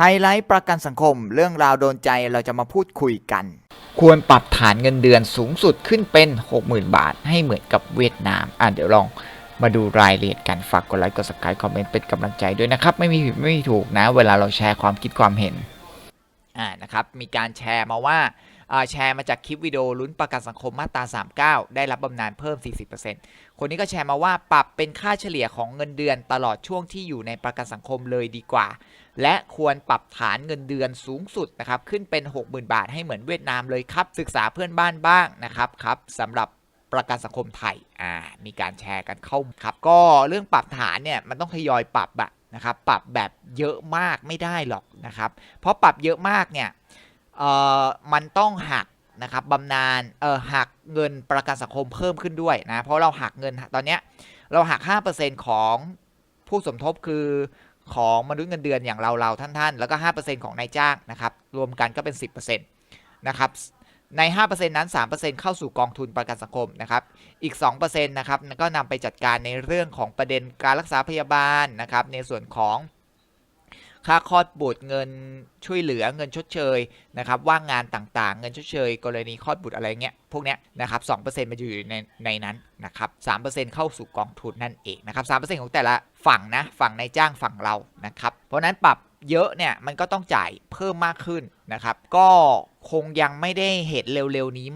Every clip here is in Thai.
ไฮไลท์ประกันสังคม เรื่องราวโดนใจเราจะมาพูดคุยกัน ควรปรับฐานเงินเดือนสูงสุดขึ้นเป็น 60,000 บาท ให้เหมือนกับเวียดนาม อะเดี๋ยวลองมาดูรายละเอียดกันฝากกดไลค์กด subscribe คอมเมนต์เป็นกำลังใจด้วยนะครับ ไม่มีผิดไม่มีถูกนะ เวลาเราแชร์ความคิดความเห็นอ่านะครับมีการแชร์มาว่าอ่าแชร์มาจากคลิปวิดีโอลุ้นประกันสังคมมาตรา 39 ได้รับบำนาญเพิ่ม 40%คนนี้ก็แชร์มาว่าปรับเป็นค่าเฉลี่ยของเงินเดือนตลอดช่วงที่อยู่ในประกันสังคมเลยดีกว่า และควรปรับฐานเงินเดือนสูงสุดนะครับขึ้นเป็น 60,000 บาทให้เหมือนเวียดนามเลยครับ ศึกษาเพื่อนบ้านบ้างนะครับครับสำหรับประกันสังคมไทยอ่ามีการแชร์กันเข้าครับ ก็เรื่องปรับฐานเนี่ยมันต้องทยอยปรับอะนะครับปรับแบบเยอะมากไม่ได้หรอกนะครับ เพราะปรับเยอะมากเนี่ยเอ่อมันต้องหักนะครับบำนาญเอ่อหักเงินประกันสังคมเพิ่มขึ้นด้วยนะเพราะเราหักเงินตอนเนี้ยเราหัก 5%ของผู้สมทบคือ ของมนุษย์เงินเดือนอย่างเราเราท่านๆ แล้วก็ 5%ของนายจ้างนะครับ รวมกันก็เป็น 10%นะครับ ใน 5%นั้น 3%เข้าสู่กองทุนประกันสังคมนะครับ อีก 2%นะครับ ก็นำไปจัดการในเรื่องของประเด็นการรักษาพยาบาลนะครับ ในส่วนของ ค่าคลอดบุตรเงินช่วยเหลือเงินชดเชยนะครับว่างงานต่างๆ เงินชดเชย กรณีคลอดบุตรอะไรเงี้ยพวกเนี้ยนะครับ2%มันจะอยู่ในในนั้นนะครับ3%เข้าสู่กองทุนนั่นเองนะครับ3%ของแต่ละฝั่งนะฝั่งนายจ้างฝั่งเรานะครับเพราะนั้นปรับเยอะเนี่ยมันก็ต้องจ่ายเพิ่มมากขึ้นนะครับก็คงยังไม่ได้เห็นเร็วๆนี้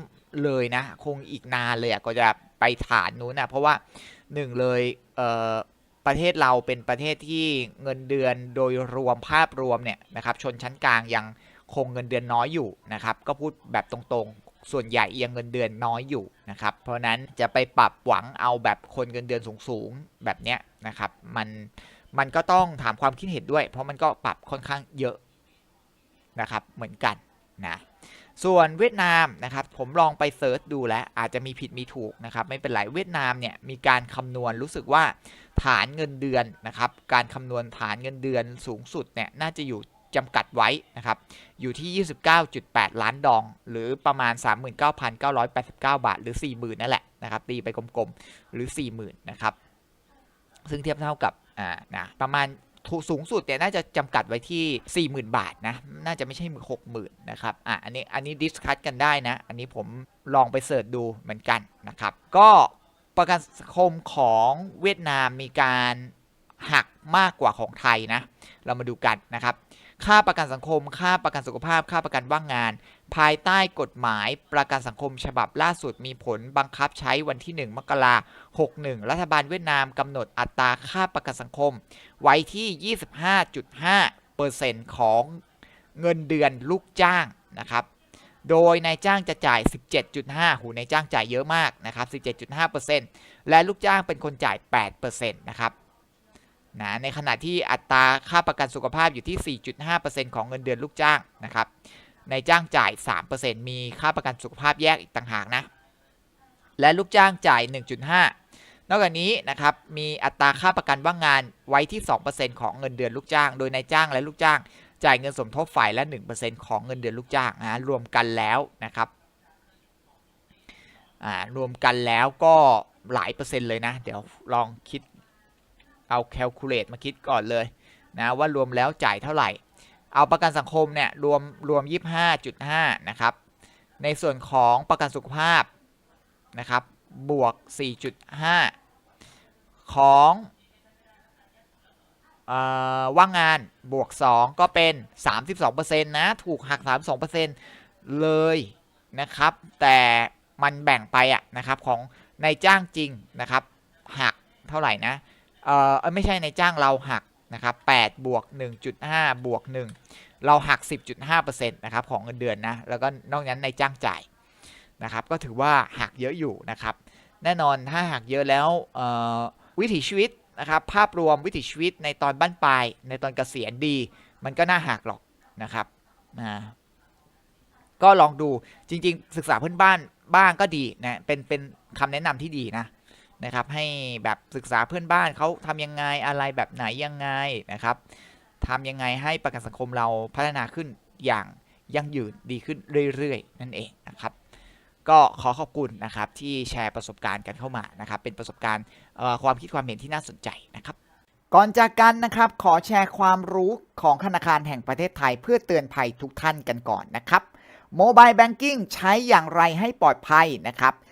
เลยนะ คงอีกนานเลยอะก็จะไปฐานนู้นนะเพราะว่าหนึ่งเลยเอ่อ ประเทศเราเป็นประเทศที่เงินเดือนโดยรวมภาพรวมเนี่ยนะครับชนชั้นกลางยังคงเงินเดือนน้อยอยู่นะครับก็พูดแบบตรงๆ ส่วนใหญ่ยังเงินเดือนน้อยอยู่นะครับเพราะนั้นจะไปปรับหวังเอาแบบคนเงินเดือนสูงๆแบบเนี้ยนะครับมันมันก็ต้องถามความคิดเห็นด้วย เพราะมันก็ปรับค่อนข้างเยอะนะครับเหมือนกันนะ ส่วนเวียดนามนะครับผมลองไปเซิร์ชดูแล้วอาจจะมีผิดมีถูกนะครับไม่เป็นไรเวียดนามเนี่ยมีการคำนวณรู้สึกว่าฐานเงินเดือนนะครับการคำนวณฐานเงินเดือนสูงสุดเนี่ยน่าจะอยู่จำกัดไว้นะครับอยู่ที่ 29.8 ล้านดอง หรือประมาณ 39,989 บาท หรือ 40,000นั่นแหละนะครับตีไปกลมๆหรือ 40,000นะครับซึ่งเทียบเท่ากับอ่านะประมาณ ถูกสูงสุดเนี่ยน่าจะจำกัดไว้ที่ 40,000 บาทนะ น่าจะไม่ใช่60,000นะครับ อะ อันนี้ อันนี้ดิสคัตกันได้นะ อันนี้ผมลองไปเสิร์ชดูเหมือนกันนะครับ ก็ประกันสังคมของเวียดนามมีการหักมากกว่าของไทยนะ เรามาดูกันนะครับ ค่าประกันสังคม ค่าประกันสุขภาพ ค่าประกันว่างงาน ภายใต้กฎหมายประกันสังคมฉบับล่าสุดมีผลบังคับใช้วันที่ 1 มกราคม 61 รัฐบาลเวียดนามกำหนดอัตราค่าประกันสังคม ไว้ที่ 25.5%ของเงินเดือนลูกจ้างนะครับ โดยนายจ้างจะจ่าย 17.5 หูนายจ้างจ่ายเยอะมากนะครับ 17.5%และลูกจ้างเป็นคนจ่าย 8%นะครับ นะในขณะที่อัตราค่าประกันสุขภาพอยู่ที่ 4.5%ของเงินเดือนลูกจ้างนะครับนายจ้างจ่าย 3%มีค่าประกันสุขภาพแยกอีกต่างหากนะ และลูกจ้างจ่าย 1.5 นอกจากนี้นะครับ มีอัตราค่าประกันว่างงานไว้ที่ 2%ของเงินเดือนลูกจ้าง โดยนายจ้างและลูกจ้าง จ่ายเงินสมทบฝ่ายละ 1%ของเงินเดือนลูกจ้างนะรวมกันแล้วนะครับรวมกันแล้วก็หลายเปอร์เซ็นต์เลยนะ เดี๋ยวลองคิด เอาแคลคูลเลตมาคิดก่อนเลยนะว่ารวมแล้วจ่ายเท่าไหร่ เอาประกันสังคมเนี่ยรวมรวม 25.5 นะครับ ในส่วนของประกันสุขภาพนะครับบวก 4.5 ของเออว่างงานบวก 2 ก็เป็น 32%นะถูกหัก 32%เลยนะครับ แต่มันแบ่งไปอะนะครับของนายจ้างจริงนะครับหักเท่าไหร่นะ เออไม่ใช่ในจ้างเราหักนะครับ8บวก1.5บวก1เราหัก 10.5%นะครับของเงินเดือนนะ แล้วก็นอกนั้นในจ้างจ่ายนะครับ ก็ถือว่าหักเยอะอยู่นะครับ แน่นอนถ้าหักเยอะแล้ววิถีชีวิตนะครับภาพรวมวิถีชีวิตในตอนบ้านปลาย ในตอนเกษียณดี มันก็น่าหักหรอกนะครับนะก็ลองดูจริง ๆ ศึกษาเพื่อนบ้านบ้างก็ดีนะเป็นเป็นคำแนะนำที่ดีนะ นะครับ ให้แบบศึกษาเพื่อนบ้านเขาทำยังไงอะไรแบบไหนยังไงนะครับทำยังไงให้ประกันสังคมเราพัฒนาขึ้นอย่างยั่งยืนดีขึ้นเรื่อยๆ นั่นเองนะครับ ก็ขอขอบคุณนะครับที่แชร์ประสบการณ์กันเข้ามานะครับ เป็นประสบการณ์ความคิดความเห็นที่น่าสนใจนะครับ ก่อนจากกันนะครับขอแชร์ความรู้ของธนาคารแห่งประเทศไทย เพื่อเตือนภัยทุกท่านกันก่อนนะครับโมบายแบงกิ้งใช้อย่างไรให้ปลอดภัยนะครับ